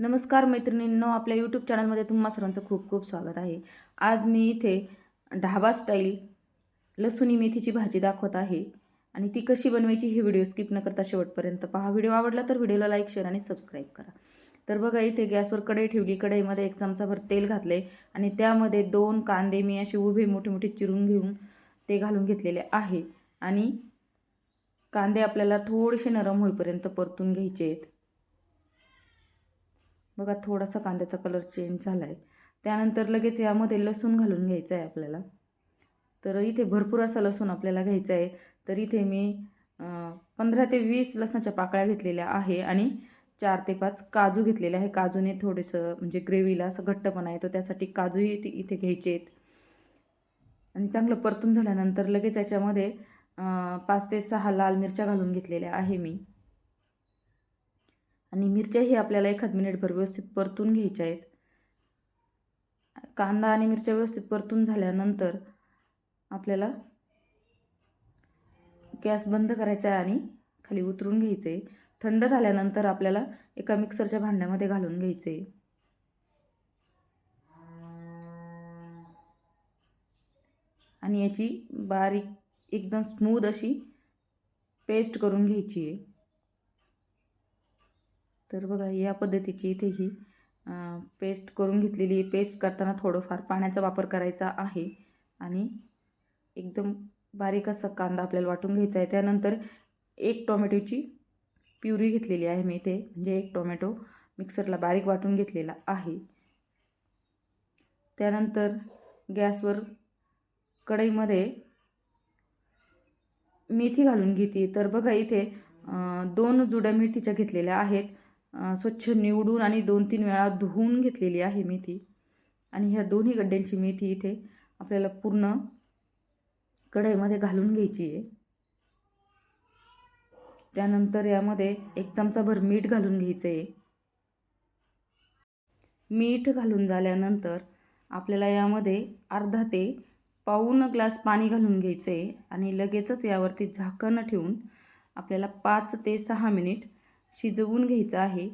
नमस्कार मैत्रिणींनो आपल्या यूट्यूब चॅनलमध्ये तुम्हा सर्वांचं खूप खूप स्वागत आहे. आज मी इथे ढाबा स्टाईल लसुणी मेथीची भाजी दाखवत आहे आणि ती कशी बनवायची ही व्हिडिओ स्किप न करता शेवटपर्यंत पहा. व्हिडिओ आवडला तर व्हिडिओला लाईक शेअर आणि सबस्क्राईब करा. तर बघा इथे गॅसवर कढई ठेवली. कढईमध्ये एक चमचाभर तेल घातले आणि त्यामध्ये दोन कांदे मी असे उभे मोठे मोठे चिरून घेऊन ते घालून घेतलेले आहे. आणि कांदे आपल्याला थोडेसे नरम होईपर्यंत परतून घ्यायचे आहेत. बघा थोडासा कांद्याचा कलर चेंज झाला आहे त्यानंतर लगेच यामध्ये लसूण घालून घ्यायचं आहे आपल्याला. तर इथे भरपूर असा लसूण आपल्याला घ्यायचा आहे तर इथे मी पंधरा ते वीस लसणाच्या पाकळ्या घेतलेल्या आहे आणि चार ते पाच काजू घेतलेले आहे. काजूने थोडंसं म्हणजे ग्रेव्हीला असं घट्टपणा येतो त्यासाठी काजूही इथे इथे घ्यायचे आहेत आणि चांगलं परतून झाल्यानंतर लगेच याच्यामध्ये पाच ते सहा लाल मिरच्या घालून घेतलेल्या आहे मी. आणि मिरच्याही आपल्याला एखाद मिनिटभर व्यवस्थित परतून घ्यायच्या आहेत. कांदा आणि मिरच्या व्यवस्थित परतून झाल्यानंतर आपल्याला गॅस बंद करायचा आहे आणि खाली उतरून घ्यायचं आहे थंड झाल्यानंतर आपल्याला एका मिक्सरच्या भांड्यामध्ये घालून घ्यायचं आहे आणि याची बारीक एकदम स्मूद अशी पेस्ट करून घ्यायची आहे. तर बघा या पद्धतीची इथे ही पेस्ट करून घेतलेली पेस्ट करताना थोडंफार पाण्याचा वापर करायचा आहे. आणि एकदम बारीक असा कांदा आपल्याला वाटून घ्यायचा आहे. त्यानंतर एक टोमॅटोची प्युरी घेतलेली आहे मी इथे. म्हणजे एक टोमॅटो मिक्सरला बारीक वाटून घेतलेला आहे. त्यानंतर गॅसवर कढईमध्ये मेथी घालून घेते. तर बघा इथे दोन जुड्या मेथीच्या घेतलेल्या आहेत. स्वच्छ निवडून आणि दोन तीन वेळा धुवून घेतलेली आहे मेथी. आणि ह्या दोन्ही गड्ड्यांची मेथी इथे आपल्याला पूर्ण कढईमध्ये घालून घ्यायची आहे. त्यानंतर यामध्ये एक चमचाभर मीठ घालून घ्यायचं आहे. मीठ घालून झाल्यानंतर आपल्याला यामध्ये अर्धा ते पाऊन ग्लास पाणी घालून घ्यायचं आहे. आणि लगेचच यावरती झाकण ठेवून आपल्याला पाच ते सहा मिनिट शिजवून घ्यायचं आहे.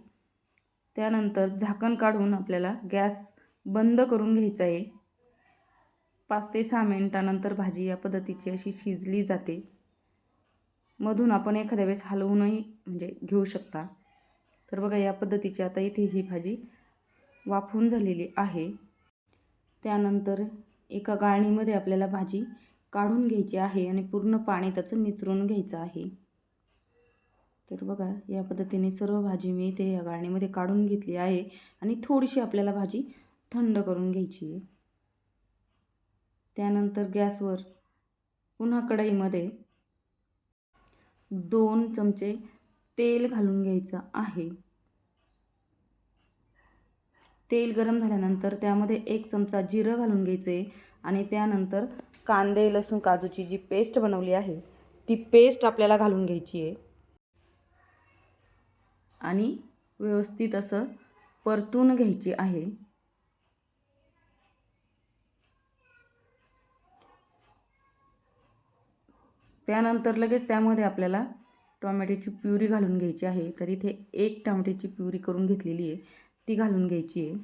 त्यानंतर झाकण काढून आपल्याला गॅस बंद करून घ्यायचा आहे. पाच ते सहा मिनिटानंतर भाजी या पद्धतीची अशी शिजली जाते. मधून आपण एखाद्या वेळेस हलवूनही म्हणजे घेऊ शकता. तर बघा या पद्धतीची आता इथे ही भाजी वाफवून झालेली आहे. त्यानंतर एका गाळणीमध्ये आपल्याला भाजी काढून घ्यायची आहे आणि पूर्ण पाणी त्याचं निचरून घ्यायचं आहे. तर बघा या पद्धतीने सर्व भाजी मी इथे या गाळणीमध्ये काढून घेतली आहे आणि थोडीशी आपल्याला भाजी थंड करून घ्यायची आहे. त्यानंतर गॅसवर पुन्हा कढईमध्ये दोन चमचे तेल घालून घ्यायचं आहे. तेल गरम झाल्यानंतर त्यामध्ये एक चमचा जिरं घालून घ्यायचं आहे आणि त्यानंतर कांदे लसूण काजूची जी पेस्ट बनवली आहे ती पेस्ट आपल्याला घालून घ्यायची आहे. आणि व्यवस्थित असं परतून घ्यायची आहे. त्यानंतर लगेच त्यामध्ये आपल्याला टोमॅटोची प्युरी घालून घ्यायची आहे. तर इथे एक टोमॅटोची प्युरी करून घेतलेली आहे. ती घालून घ्यायची आहे.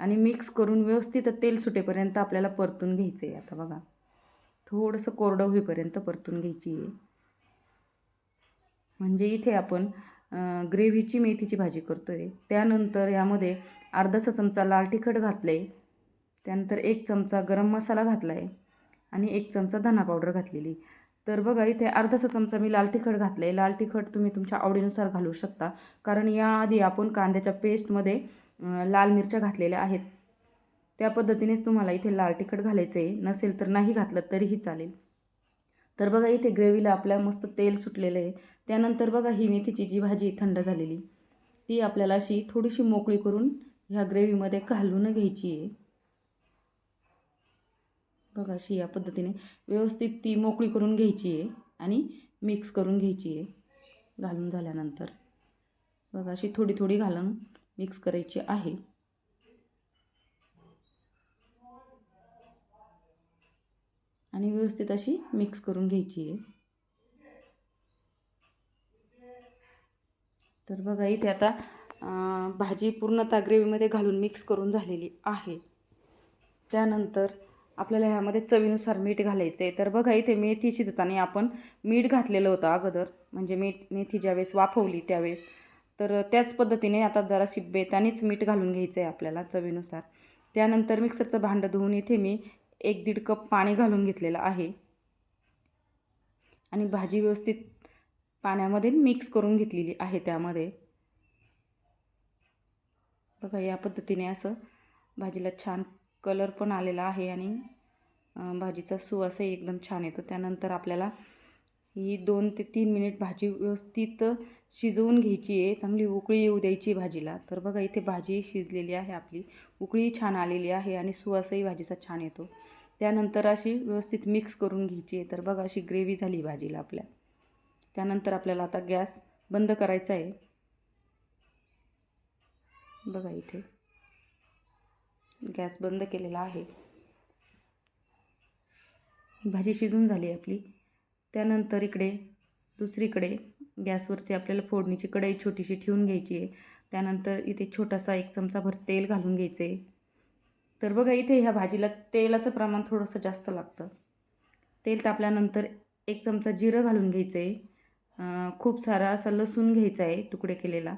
आणि मिक्स करून व्यवस्थित तेल सुटेपर्यंत आपल्याला परतून घ्यायचं आहे. आता बघा थोडंसं कोरडं होईपर्यंत परतून घ्यायची आहे. म्हणजे इथे आपण ग्रेव्हीची मेथीची भाजी करतो आहे त्यानंतर यामध्ये अर्धासा चमचा लाल तिखट घातलं आहे त्यानंतर एक चमचा गरम मसाला घातला आहे आणि एक चमचा धना पावडर घातलेली. तर बघा इथे अर्धासा चमचा मी लाल तिखट घातलं आहे लाल तिखट तुम्ही तुमच्या आवडीनुसार घालू शकता. कारण याआधी आपण कांद्याच्या पेस्टमध्ये लाल मिरच्या घातलेल्या आहेत. त्या पद्धतीनेच तुम्हाला इथे लाल तिखट घालायचं आहे नसेल तर नाही घातलं तरीही चालेल. तर बघा इथे ग्रेव्हीला आपल्या मस्त तेल सुटलेलं आहे. त्यानंतर बघा ही मेथीची जी भाजी थंड झालेली ती आपल्याला अशी थोडीशी मोकळी करून ह्या ग्रेव्हीमध्ये घालून घ्यायची आहे. बघा अशी या पद्धतीने व्यवस्थित ती मोकळी करून घ्यायची आहे आणि मिक्स करून घ्यायची आहे घालून झाल्यानंतर. बघा अशी थोडी थोडी घालून मिक्स करायची आहे. आणि व्यवस्थित अशी मिक्स करून घ्यायची आहे. तर बघा इथे आता भाजी पूर्णतः ग्रेव्हीमध्ये घालून मिक्स करून झालेली आहे. त्यानंतर आपल्याला ह्यामध्ये चवीनुसार मीठ घालायचं आहे तर बघा इथे मेथी शिजताना आपण मीठ घातलेलं होतं अगोदर. म्हणजे मीठ मेथी ज्यावेळेस वाफवली त्यावेळेस. तर त्याच पद्धतीने आता जरा शिब्बे त्यानेच मीठ घालून घ्यायचं आहे आपल्याला चवीनुसार. त्यानंतर मिक्सरचं भांडं धुवून इथे मी एक दीड कप पाणी घालून घेतलेलं आहे. आणि भाजी व्यवस्थित पाण्यामध्ये मिक्स करून घेतलेली आहे त्यामध्ये. बघा या पद्धतीने असं भाजीला छान कलर पण आलेला आहे आणि भाजीचा सुवासही एकदम छान येतो. त्यानंतर आपल्याला ही दोन ते तीन मिनिट भाजी व्यवस्थित शिजवून घ्यायची आहे चांगली उकळी येऊ द्यायची भाजीला. तर बघा इथे भाजी शिजलेली आहे आपली. उकळी छान आलेली आहे आणि सुवासही भाजीचा छान येतो. त्यानंतर अशी व्यवस्थित मिक्स करून घ्यायची आहे. तर बघा अशी ग्रेव्ही झाली भाजीला आपल्या. त्यानंतर आपल्याला आता गॅस बंद करायचा आहे. बघा इथे. गॅस बंद केलेला आहे. भाजी शिजून झाली आपली. त्यानंतर इकडे दुसरीकडे गॅसवरती आपल्याला फोडणीची कढई छोटीशी ठेवून घ्यायची आहे. त्यानंतर इथे छोटासा एक चमचाभर तेल घालून घ्यायचं आहे. तर बघा इथे ह्या भाजीला तेलाचं प्रमाण थोडंसं जास्त लागतं. तेल तापल्यानंतर एक चमचा जिरं घालून घ्यायचं आहे. खूप सारा असा लसूण घ्यायचा आहे तुकडे केलेला.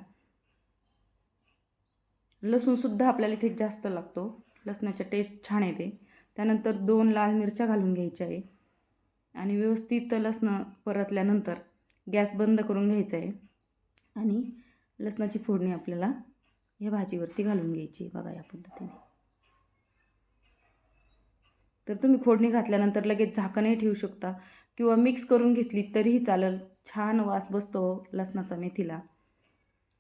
लसूणसुद्धा आपल्याला इथे जास्त लागतो. लसणाचा टेस्ट छान येते. त्यानंतर दोन लाल मिरच्या घालून घ्यायच्या आहे. आणि व्यवस्थित लसणं परतल्यानंतर गॅस बंद करून घ्यायचा आहे. आणि लसणाची फोडणी आपल्याला या भाजीवरती घालून घ्यायची बघा या पद्धतीने. तर तुम्ही फोडणी घातल्यानंतर लगेच झाकणही ठेवू शकता किंवा मिक्स करून घेतली तरीही चालेल. छान वास बसतो लसणाचा मेथीला.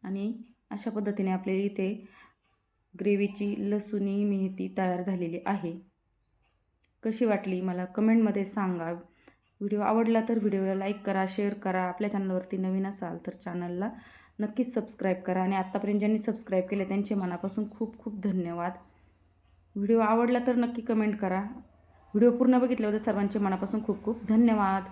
आणि अशा पद्धतीने आपल्याला इथे ग्रेव्हीची लसुणी मेथी तयार झालेली आहे. कशी वाटली मला कमेंटमध्ये सांगा. व्हिडिओ आवडला तर व्हिडिओला लाईक करा शेअर करा. आपल्या चॅनलवरती नवीन असाल तर चॅनलला नक्कीच सबस्क्राईब करा. आणि आत्तापर्यंत ज्यांनी सबस्क्राईब केले त्यांचे मनापासून खूप खूप धन्यवाद. व्हिडिओ आवडला तर नक्की कमेंट करा. व्हिडिओ पूर्ण बघितल्याबद्दल सर्वांचे मनापासून खूप खूप धन्यवाद.